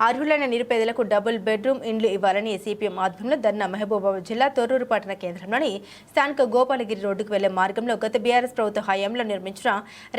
అర్హులైన నిరుపేదలకు double bedroom ఇండ్లు ఇవ్వాలని సిపిఎం ఆధ్వర్యంలో ధర్నా మహబూబాబాద్ జిల్లా తొర్రూరు పట్టణ కేంద్రంలోని స్థానిక గోపాలగిరి రోడ్డుకు వెళ్ళే మార్గంలో గత బీఆర్ఎస్ ప్రభుత్వ హయాంలో నిర్మించిన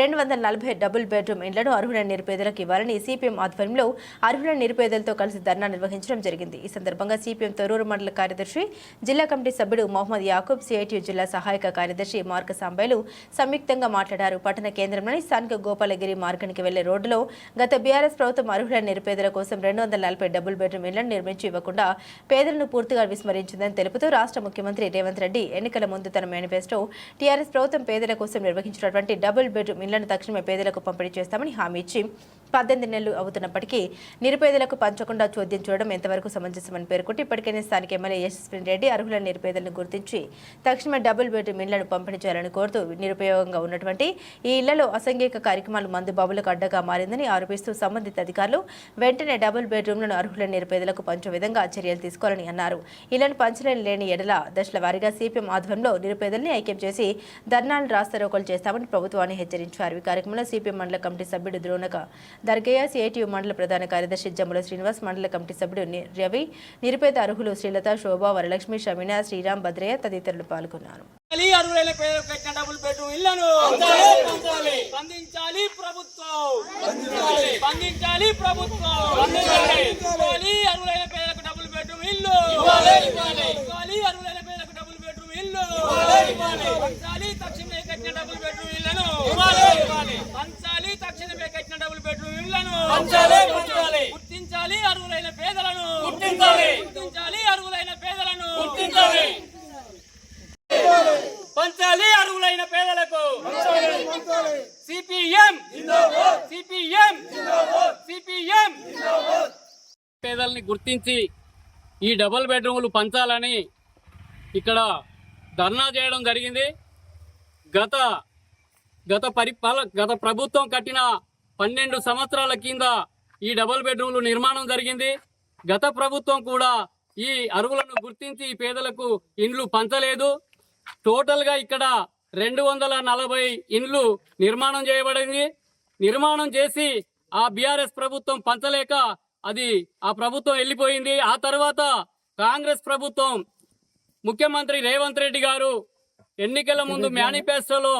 రెండు వందల నలభై డబుల్ బెడ్రూమ్ ఇండ్లను అర్హులైన నిరుపేదలకు ఇవ్వాలని సిపిఎం ఆధ్వర్యంలో అర్హులైన నిరుపేదలతో కలిసి ధర్నా నిర్వహించడం జరిగింది. ఈ సందర్భంగా సిపిఎం తొర్రూరు మండల కార్యదర్శి జిల్లా కమిటీ సభ్యుడు మొహమ్మద్ యాకూబ్ సిఐటి జిల్లా సహాయక కార్యదర్శి మార్క సాంబైలు సంయుక్తంగా మాట్లాడారు. పట్టణ కేంద్రంలోని స్థానిక గోపాలగిరి మార్గానికి వెళ్ళే రోడ్డులో గత బీఆర్ఎస్ ప్రభుత్వం అర్హులైన నిరుపేదల కోసం రెండు వందల నలభై డబుల్ బెడ్రూమ్ ఇళ్ళను నిర్మించి ఇవ్వకుండా పేదలను పూర్తిగా విస్మరించిందని తెలుపుతూ రాష్ట్ర ముఖ్యమంత్రి రేవంత్ రెడ్డి ఎన్నికల ముందు తన మేనిఫెస్టో టీఆర్ఎస్ ప్రభుత్వం పేదల కోసం నిర్వహించినటువంటి డబుల్ బెడ్రూమ్ ఇళ్ళను తక్షణమే పేదలకు పంపిణీ చేస్తామని హామీ ఇచ్చి పద్దెనిమిది నెలలు అవుతున్నప్పటికీ నిరుపేదలకు పంచకుండా చోద్యం చూడడం ఎంతవరకు సమంజసమని పేర్కొంటూ ఇప్పటికైనా స్థానిక ఎమ్మెల్యే యశస్విని రెడ్డి అర్హుల నిరుపేదలను గుర్తించి తక్షణమే డబుల్ బెడ్రూమ్ ఇళ్ళను పంపిణీ చేయాలని కోరుతూ నిరుపయోగంగా ఉన్నటువంటి ఈ ఇళ్ళలో అసంఘిక కార్యక్రమాలు మందు బాబులకు అడ్డగా మారిందని ఆరోపిస్తూ సంబంధిత అధికారులు వెంటనే డబుల్ బెడ్రూమ్లను అర్హులైన నిరుపేదలకు పంచే విధంగా చర్యలు తీసుకోవాలని అన్నారు. ఇళ్ళను పంచలేని లేని ఎడల దశల వారీగా సిపిఎం ఆధ్వర్యంలో నిరుపేదల్ని ఐక్యం చేసి ధర్నాలు రాస్తారోకలు చేస్తామని ప్రభుత్వాన్ని హెచ్చరించారు. ఈ కార్యక్రమంలో సిపిఎం మండల కమిటీ సభ్యుడు ద్రోణక దర్గయ్య సిఐటియు మండల ప్రధాన కార్యదర్శి జమ్ముల శ్రీనివాస్ మండల కమిటీ సభ్యుడు రవి నిరుపేద అర్హులు శ్రీలత శోభ వరలక్ష్మి షమీనా శ్రీరామ్ భద్రయ్య తదితరులు పాల్గొన్నారు. పంచాలి అర్హులైన పేదలకు పెట్టిన డబుల్ బెడ్రూమ్ ఇళ్ళను స్పందించాలి ప్రభుత్వం. స్పందించాలి ప్రభుత్వం ఇవ్వాలి అర్హులైన పేదలకు డబుల్ బెడ్రూమ్ ఇల్లు ఇవ్వాలి అర్హులైన పేదలకు డబుల్ బెడ్రూమ్ ఇల్లు పంచాలి తక్షణమే కట్టిన డబుల్ బెడ్రూమ్ ఇళ్ళను పంచాలి తక్షణమే కట్టిన డబుల్ బెడ్రూమ్ ఇళ్ళను గుర్తించాలి అర్హులైన పేదలను గుర్తించాలి. అర్హులైన పేదలను పంచాలి అర్హులైన పేదలకు. సిపిఎం. సిపిఎం. సిపిఎం. పేదల్ని గుర్తించి ఈ డబుల్ బెడ్రూములు పంచాలని ఇక్కడ ధర్నా చేయడం జరిగింది. గత గత పరిపాల గత ప్రభుత్వం కట్టిన పన్నెండు సంవత్సరాల కింద ఈ డబుల్ బెడ్రూమ్లు నిర్మాణం జరిగింది. గత ప్రభుత్వం కూడా ఈ అరువులను గుర్తించి ఈ పేదలకు ఇండ్లు పంచలేదు. టోటల్గా ఇక్కడ రెండు వందల నలభై ఇండ్లు నిర్మాణం చేయబడింది. నిర్మాణం చేసి ఆ బీఆర్ఎస్ ప్రభుత్వం పంచలేక అది ఆ ప్రభుత్వం వెళ్ళిపోయింది. ఆ తర్వాత కాంగ్రెస్ ప్రభుత్వం ముఖ్యమంత్రి రేవంత్ రెడ్డి గారు ఎన్నికల ముందు మేనిఫెస్టోలో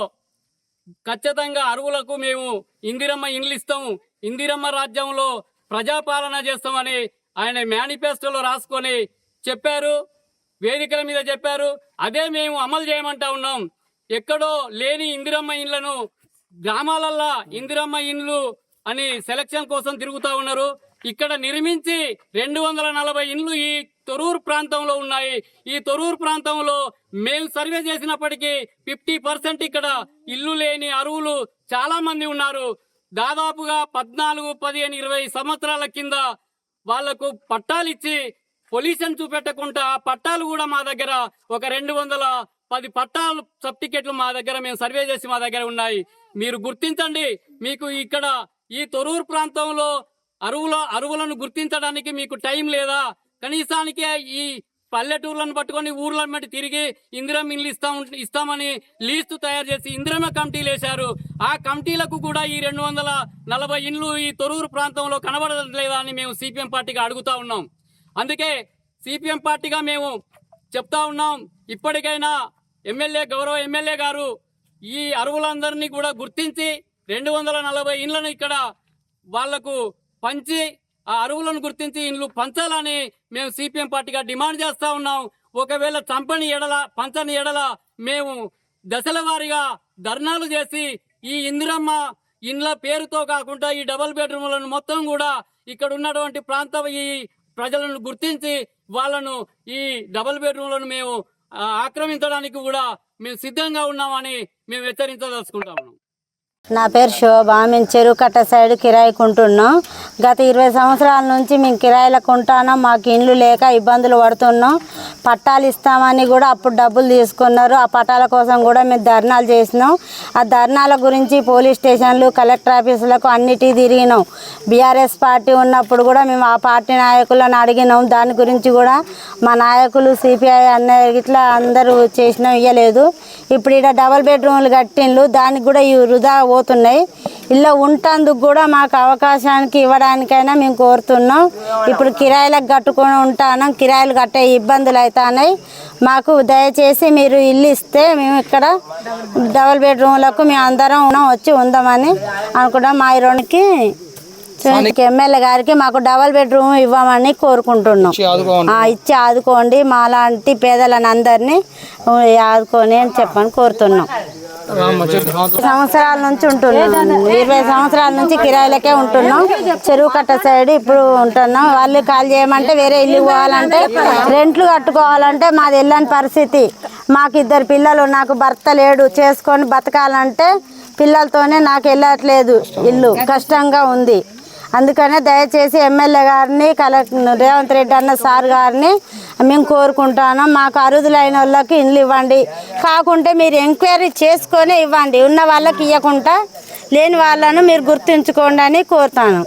ఖచ్చితంగా అరువులకు మేము ఇందిరమ్మ ఇండ్లు ఇస్తాము. ఇందిరమ్మ రాజ్యంలో ప్రజాపాలన చేస్తామని ఆయన మేనిఫెస్టోలో రాసుకొని చెప్పారు. వేదికల మీద చెప్పారు. అదే మేము అమలు చేయమంటా ఉన్నాం. ఎక్కడో లేని ఇందిరమ్మ ఇండ్లను గ్రామాలల్లో ఇందిరమ్మ ఇండ్లు అని సెలక్షన్ కోసం తిరుగుతూ ఉన్నారు. ఇక్కడ నిర్మించి రెండు వందల నలభై ఇండ్లు ఈ తొరూరు ప్రాంతంలో ఉన్నాయి. ఈ తొరూరు ప్రాంతంలో మేము సర్వే చేసినప్పటికీ ఫిఫ్టీ పర్సెంట్ ఇక్కడ ఇల్లు లేని అరువులు చాలా మంది ఉన్నారు. దాదాపుగా పద్నాలుగు పదిహేను ఇరవై సంవత్సరాల కింద వాళ్ళకు పట్టాలు ఇచ్చి పొల్యూషన్ చూపెట్టకుండా పట్టాలు కూడా మా దగ్గర ఒక రెండు వందల పది పట్టాలు సర్టిఫికెట్లు మా దగ్గర మేము సర్వే చేసి మా దగ్గర ఉన్నాయి. మీరు గుర్తించండి మీకు ఇక్కడ ఈ తొరూరు ప్రాంతంలో అరువుల అరువులను గుర్తించడానికి మీకు టైం లేదా? కనీసానికి ఈ పల్లెటూర్లను పట్టుకొని ఊర్లను బట్టి తిరిగి ఇందిరం ఇల్లు ఇస్తాం ఇస్తామని లీస్టు తయారు చేసి ఇందిరమ కమిటీలు వేశారు. ఆ కమిటీలకు కూడా ఈ రెండు వందల నలభై ఇండ్లు ఈ తొరూరు ప్రాంతంలో కనబడలేదా అని మేము సిపిఎం పార్టీగా అడుగుతా ఉన్నాం. అందుకే సిపిఎం పార్టీగా మేము చెప్తా ఉన్నాం. ఇప్పటికైనా ఎమ్మెల్యే గౌరవ ఎమ్మెల్యే గారు ఈ అరువులందరినీ కూడా గుర్తించి రెండు వందల నలభై ఇండ్లను ఇక్కడ వాళ్ళకు పంచి ఆ అరువులను గుర్తించి ఇండ్లు పంచాలని మేము సిపిఎం పార్టీగా డిమాండ్ చేస్తా ఉన్నాం. ఒకవేళ చంపని ఎడల పంచని ఎడల మేము దశల వారీగా ధర్నాలు చేసి ఈ ఇందిరమ్మ ఇండ్ల పేరుతో కాకుండా ఈ డబుల్ బెడ్రూమ్లను మొత్తం కూడా ఇక్కడ ఉన్నటువంటి ప్రాంత ఈ ప్రజలను గుర్తించి వాళ్ళను ఈ డబుల్ బెడ్రూమ్లను మేము ఆక్రమించడానికి కూడా మేము సిద్ధంగా ఉన్నామని మేము హెచ్చరించదలుచుకుంటా ఉన్నాం. నా పేరు శోభ. మేము చెరువు కట్ట సైడ్ కిరాయికి ఉంటున్నాం గత ఇరవై సంవత్సరాల నుంచి మేము కిరాయిలకు ఉంటాను మాకు ఇండ్లు లేక ఇబ్బందులు పడుతున్నాం. పట్టాలు ఇస్తామని కూడా అప్పుడు డబ్బులు తీసుకున్నారు. ఆ పట్టాల కోసం కూడా మేము ధర్నాలు చేసినాం. ఆ ధర్నాల గురించి పోలీస్ స్టేషన్లు కలెక్టర్ ఆఫీసులకు అన్నిటి తిరిగినాం. బీఆర్ఎస్ పార్టీ ఉన్నప్పుడు కూడా మేము ఆ పార్టీ నాయకులను అడిగినాం. దాని గురించి కూడా మా నాయకులు సిపిఐ అన్న ఇట్లా అందరూ చేసినాం ఇవ్వలేదు ఇప్పుడు ఇక్కడ డబల్ బెడ్రూమ్లు కట్టిండ్లు. దానికి కూడా ఈ వృధా పోతున్నాయి. ఇలా ఉంటందుకు కూడా మాకు అవకాశానికి ఇవ్వడానికైనా మేము కోరుతున్నాం. ఇప్పుడు కిరాయిలకు కట్టుకొని ఉంటాను కిరాయిలు కట్టే ఇబ్బందులు అవుతున్నాయి మాకు దయచేసి మీరు ఇల్లు ఇస్తే మేము ఇక్కడ డబుల్ బెడ్రూమ్లకు మేము అందరం వచ్చి ఉందామని అనుకుంటాం మా ఇరోనికి ఎమ్మెల్యే గారికి మాకు డబల్ బెడ్రూమ్ ఇవ్వమని కోరుకుంటున్నాం. ఇచ్చి ఆదుకోండి. మా లాంటి పేదలను అందరినీ ఆదుకొని అని చెప్పని కోరుతున్నాం. సంవత్సరాల నుంచి ఉంటున్నాం. ఇరవై సంవత్సరాల నుంచి కిరాయిలకే ఉంటున్నాం. చెరువు కట్ట సైడ్ ఇప్పుడు ఉంటున్నాం. వాళ్ళు కాల్ చేయమంటే వేరే ఇల్లు పోవాలంటే రెంట్లు కట్టుకోవాలంటే మాది వెళ్ళని పరిస్థితి. మాకు ఇద్దరు పిల్లలు నాకు భర్త లేడు. చేసుకొని బతకాలంటే పిల్లలతోనే నాకు వెళ్ళట్లేదు ఇల్లు. కష్టంగా ఉంది. అందుకనే దయచేసి ఎమ్మెల్యే గారిని కలెక్టర్ రేవంత్ రెడ్డి అన్న సార్ గారిని మేము కోరుకుంటాను. మాకు అరుదులైన వాళ్ళకి ఇండ్లు ఇవ్వండి. కాకుంటే మీరు ఎంక్వైరీ చేసుకొని ఇవ్వండి. ఉన్న వాళ్ళకి ఇవ్వకుండా లేని వాళ్ళను మీరు గుర్తుంచుకోండి అని కోరుతాను.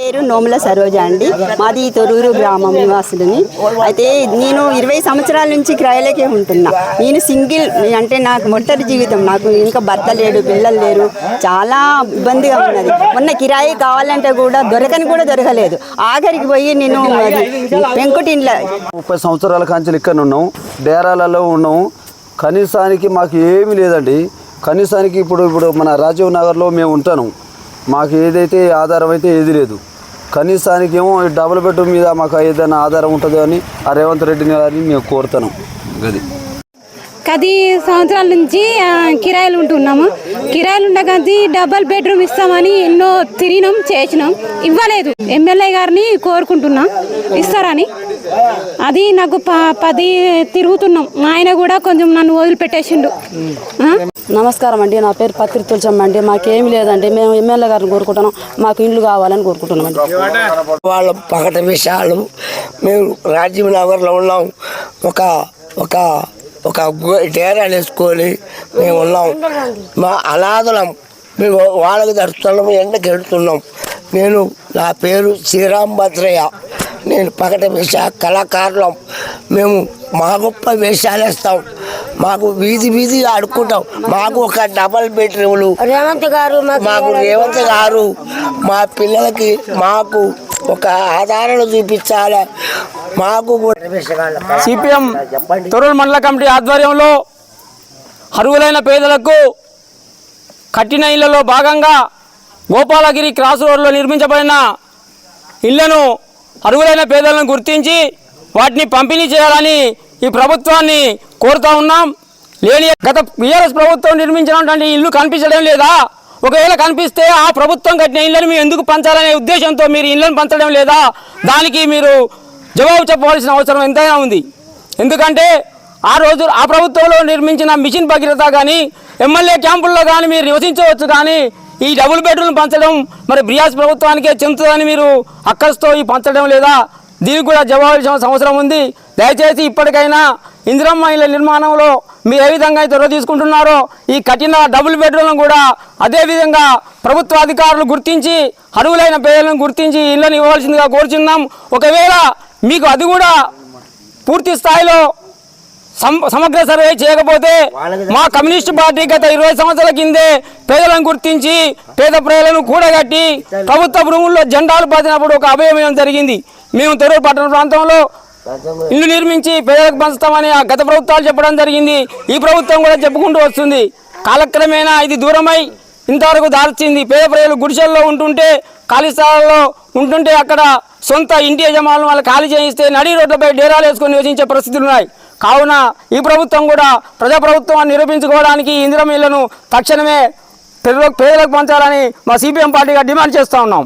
పేరు నోముల సరోజ అండి. మాది తొరూరు గ్రామం నివాసులని. అయితే నేను ఇరవై సంవత్సరాల నుంచి క్రయలకే ఉంటున్నా. నేను సింగిల్ అంటే నాకు మొట్టరి జీవితం. నాకు ఇంకా భర్త లేడు పిల్లలు లేరు. చాలా ఇబ్బందిగా ఉన్నది. మొన్న కిరాయి కావాలంటే కూడా దొరకని కూడా దొరకలేదు. ఆఖరికి పోయి నేను అది ముప్పై సంవత్సరాల కాంచెలు ఇక్కడ ఉన్నాం. డేరాలలో ఉన్నాం. కనీసానికి మాకు ఏమీ లేదండి. కనీసానికి ఇప్పుడు ఇప్పుడు మన రాజీవ్ నగర్లో మేము ఉంటాను. మాకు ఏదైతే ఆధారం అయితే ఏది లేదు. కనీసానికి ఏమో ఈ డబుల్ బెడ్రూమ్ మీద మాకు ఏదైనా ఆధారం ఉంటుందో అని ఆ రేవంత్ రెడ్డిని గారిని మేము కోరుతున్నాం. గది. పది సంవత్సరాల నుంచి కిరాయిలు ఉంటున్నాము. కిరాయిలు ఉండకది డబల్ బెడ్రూమ్ ఇస్తామని ఎన్నో తిరిగినాం చేసినాం. ఇవ్వలేదు. ఎమ్మెల్యే గారిని కోరుకుంటున్నాం. ఇస్తారని. అది నాకు ప పది తిరుగుతున్నాం. మా ఆయన కూడా కొంచెం నన్ను వదిలిపెట్టేసిండు? నమస్కారం అండి. నా పేరు పత్రి తులచమ్మ అండి. మాకేమి లేదండి. మేము ఎమ్మెల్యే గారిని కోరుకుంటున్నాం. మాకు ఇండ్లు కావాలని కోరుకుంటున్నాం అండి. వాళ్ళ పకట విషయాలు మేము రాజీవ్ నగర్లో ఉన్నాం. ఒక ఒక ఒక డేరాలు వేసుకొని మేము ఉన్నాం. మా అనాథలం. మేము వాళ్ళకి తడుస్తున్నాం ఎండకి వెళ్తున్నాం. నేను నా పేరు శ్రీరామ్ భద్రయ్య. నేను పకట వేష కళాకారులం. మేము మా గొప్ప వేషాలు వేస్తాం. మాకు వీధి వీధి ఆడుకుంటాం. మాకు ఒక డబల్ బెడ్రూమ్లు. రేవంత్ గారు మాకు రేవంత్ గారు మా పిల్లలకి మాకు ఒక ఆధారాలు చూపించాలి. మాకు సిపిఎం తొరూరు మండల కమిటీ ఆధ్వర్యంలో అరువులైన పేదలకు కట్టిన ఇళ్ళలో భాగంగా గోపాలగిరి క్రాస్ రోడ్లో నిర్మించబడిన ఇళ్ళను అరువులైన పేదలను గుర్తించి వాటిని పంపిణీ చేయాలని ఈ ప్రభుత్వాన్ని కోరుతా ఉన్నాం. లేని గత బీఆర్ఎస్ ప్రభుత్వం నిర్మించినటువంటి ఇల్లు కనిపించడం లేదా? ఒకవేళ కనిపిస్తే ఆ ప్రభుత్వం కట్టిన ఇళ్ళను మీరు ఎందుకు పంచాలనే ఉద్దేశంతో మీరు ఇళ్ళను పంచడం లేదా దానికి మీరు జవాబు చెప్పవలసిన అవసరం ఎంతైనా ఉంది. ఎందుకంటే ఆ రోజు ఆ ప్రభుత్వంలో నిర్మించిన మిషన్ భగీరథ కానీ ఎమ్మెల్యే క్యాంపుల్లో కానీ మీరు నివసించవచ్చు కానీ ఈ డబుల్ బెడ్రూమ్ పంచడం మరి బ్రియాస్ ప్రభుత్వానికే చెందుతుందని మీరు అక్కస్తో ఈ పంచడం లేదా దీనికి కూడా జవాబు అవసరం ఉంది. దయచేసి ఇప్పటికైనా ఇందిరమ్మ ఇళ్ళ నిర్మాణంలో మీరు ఏ విధంగా అయితే చొరవ తీసుకుంటున్నారో ఈ కఠిన డబుల్ బెడ్రూమ్లను కూడా అదేవిధంగా ప్రభుత్వ అధికారులు గుర్తించి అర్హులైన పేదలను గుర్తించి ఇళ్ళని ఇవ్వాల్సిందిగా కోరుచున్నాం. ఒకవేళ మీకు అది కూడా పూర్తి స్థాయిలో సమ- సమగ్ర సర్వే చేయకపోతే మా కమ్యూనిస్ట్ పార్టీ గత ఇరవై సంవత్సరాల కిందే పేదలను గుర్తించి పేద ప్రజలను కూడగట్టి ప్రభుత్వ భూముల్లో జెండాలు పాతినప్పుడు ఒక అభయమయం జరిగింది. మేము తెరూరు పట్టణ ప్రాంతంలో ఇల్లు నిర్మించి పేదలకు పంచుతామని ఆ గత ప్రభుత్వాలు చెప్పడం జరిగింది. ఈ ప్రభుత్వం కూడా చెప్పుకుంటూ వస్తుంది. కాలక్రమేణా ఇది దూరమై ఇంతవరకు దాల్చింది. పేద ప్రజలు గుడిసెల్లో ఉంటుంటే ఖాళీ స్థలాల్లో ఉంటుంటే అక్కడ సొంత ఇంటి యజమానులు వాళ్ళు ఖాళీ చేయిస్తే నడి రోడ్లపై డేరాలు వేసుకొని నివసించే పరిస్థితులు ఉన్నాయి. కావున ఈ ప్రభుత్వం కూడా ప్రజాప్రభుత్వాన్ని నిరూపించుకోవడానికి ఇందిరమిళ్ళను తక్షణమే పేదలకు పంచాలని మా సిపిఎం పార్టీగా డిమాండ్ చేస్తూ ఉన్నాం.